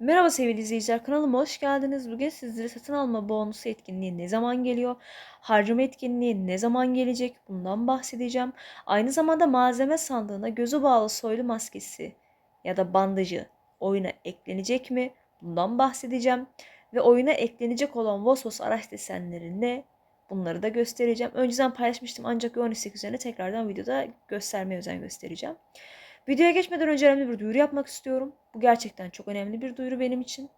Merhaba sevgili izleyiciler, kanalıma hoş geldiniz. Bugün sizlere satın alma bonusu etkinliği ne zaman geliyor, harcama etkinliği ne zaman gelecek bundan bahsedeceğim. Aynı zamanda malzeme sandığına gözü bağlı soylu maskesi ya da bandajı oyuna eklenecek mi bundan bahsedeceğim. Ve oyuna eklenecek olan Vosos araç desenleri ne bunları da göstereceğim. Önceden paylaşmıştım ancak 18 üzerine tekrardan videoda göstermeye özen göstereceğim. Videoya geçmeden önce önemli bir duyuru yapmak istiyorum. Bu gerçekten çok önemli bir duyuru benim için.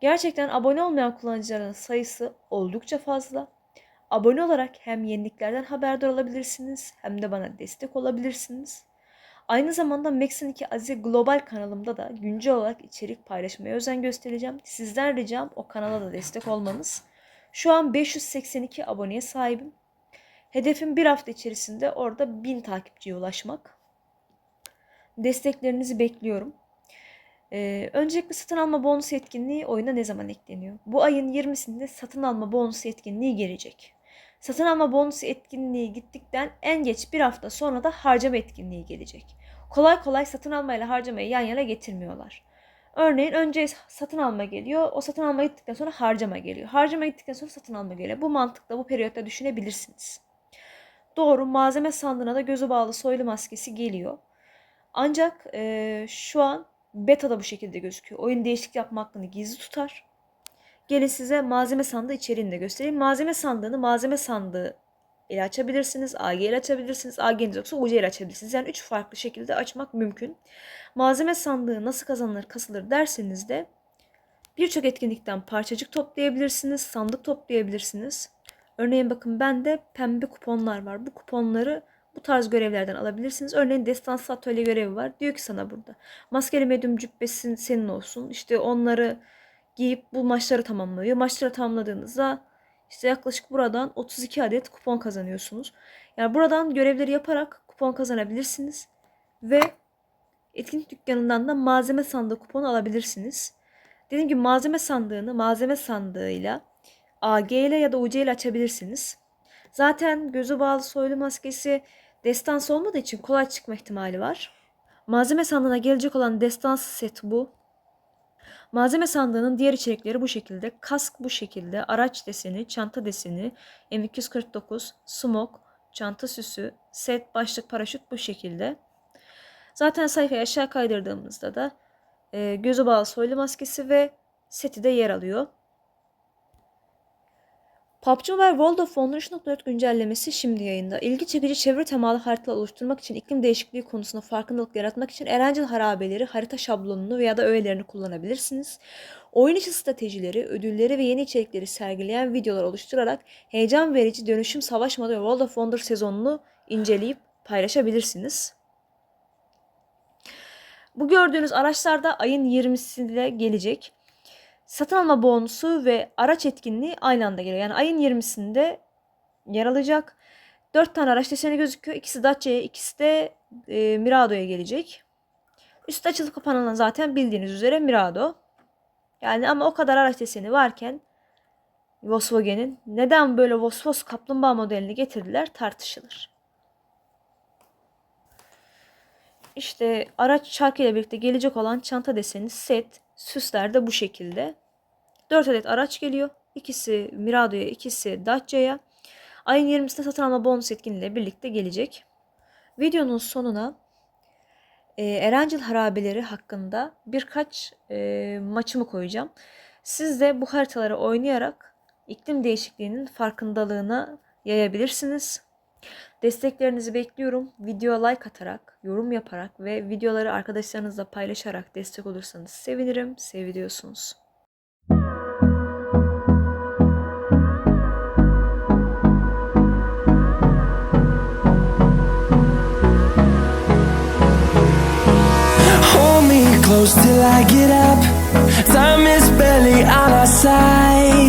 Gerçekten abone olmayan kullanıcıların sayısı oldukça fazla. Abone olarak hem yeniliklerden haberdar olabilirsiniz hem de bana destek olabilirsiniz. Aynı zamanda Max'in 2 Aziz Global kanalımda da güncel olarak içerik paylaşmaya özen göstereceğim. Sizden ricam o kanala da destek olmanız. Şu an 582 aboneye sahibim. Hedefim bir hafta içerisinde orada 1000 takipçiye ulaşmak. Desteklerinizi bekliyorum. Ee, öncelikle satın alma bonus etkinliği oyuna ne zaman ekleniyor? Bu ayın 20'sinde satın alma bonus etkinliği gelecek. Satın alma bonus etkinliği gittikten en geç bir hafta sonra da harcama etkinliği gelecek. Kolay kolay satın almayla harcamayı yan yana getirmiyorlar. Örneğin önce satın alma geliyor. O satın alma gittikten sonra harcama geliyor. Harcama gittikten sonra satın alma geliyor. Bu mantıkla bu periyotta düşünebilirsiniz. Doğru malzeme sandığına da gözü bağlı soylu maskesi geliyor. Ancak e, şu an beta'da bu şekilde gözüküyor. Oyun değişiklik yapma hakkını gizli tutar. Gelin size malzeme sandığı içeriğini de göstereyim. Malzeme sandığını malzeme sandığı ile açabilirsiniz. AG ile açabilirsiniz. AG'niz yoksa UC ile açabilirsiniz. Yani üç farklı şekilde açmak mümkün. Malzeme sandığı nasıl kazanılır, kasılır derseniz de birçok etkinlikten parçacık toplayabilirsiniz. Sandık toplayabilirsiniz. Örneğin bakın bende pembe kuponlar var. Bu kuponları bu tarz görevlerden alabilirsiniz. Örneğin destansı atölye görevi var. Diyor ki sana burada maskeli medyum cübbesin senin olsun. İşte onları giyip bu maçları tamamlıyor. Maçları tamamladığınızda işte yaklaşık buradan 32 adet kupon kazanıyorsunuz. Yani buradan görevleri yaparak kupon kazanabilirsiniz. Ve etkinlik dükkanından da malzeme sandığı kuponu alabilirsiniz. Dediğim gibi malzeme sandığını malzeme sandığıyla AG ile ya da UC ile açabilirsiniz. Zaten gözü bağlı soylu maskesi Destans olmadığı için kolay çıkma ihtimali var. Malzeme sandığına gelecek olan destans set bu. Malzeme sandığının diğer içerikleri bu şekilde. Kask bu şekilde. Araç deseni, çanta deseni, M249, smoke, çanta süsü, set, başlık, paraşüt bu şekilde. Zaten sayfayı aşağı kaydırdığımızda da e, gözü bağlı soylu maskesi ve seti de yer alıyor. PUBG Mobile World of Wonder 3.4 güncellemesi şimdi yayında. İlgi çekici çevre temalı haritalar oluşturmak için iklim değişikliği konusunda farkındalık yaratmak için Erencil harabeleri, harita şablonunu veya da öğelerini kullanabilirsiniz. Oyun içi stratejileri, ödülleri ve yeni içerikleri sergileyen videolar oluşturarak heyecan verici dönüşüm savaş ve World of Wonder sezonunu inceleyip paylaşabilirsiniz. Bu gördüğünüz araçlar da ayın 20'sinde gelecek satın alma bonusu ve araç etkinliği aynı anda geliyor. Yani ayın 20'sinde yer alacak. 4 tane araç deseni gözüküyor. İkisi Dacia'ya, ikisi de e, Mirado'ya gelecek. Üstü açılıp kapanan zaten bildiğiniz üzere Mirado. Yani ama o kadar araç deseni varken Volkswagen'in neden böyle Vosvos kaplumbağa modelini getirdiler tartışılır. İşte araç çarkı ile birlikte gelecek olan çanta deseni set süsler de bu şekilde. 4 adet araç geliyor. İkisi Mirado'ya, ikisi Dacia'ya. Ayın 20'sinde satın alma bonus etkinliğiyle birlikte gelecek. Videonun sonuna e, Erencil harabeleri hakkında birkaç e, maçımı koyacağım. Siz de bu haritaları oynayarak iklim değişikliğinin farkındalığına yayabilirsiniz. Desteklerinizi bekliyorum. Videoya like atarak, yorum yaparak ve videoları arkadaşlarınızla paylaşarak destek olursanız sevinirim. Me close till I get up. Time is barely on our side.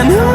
And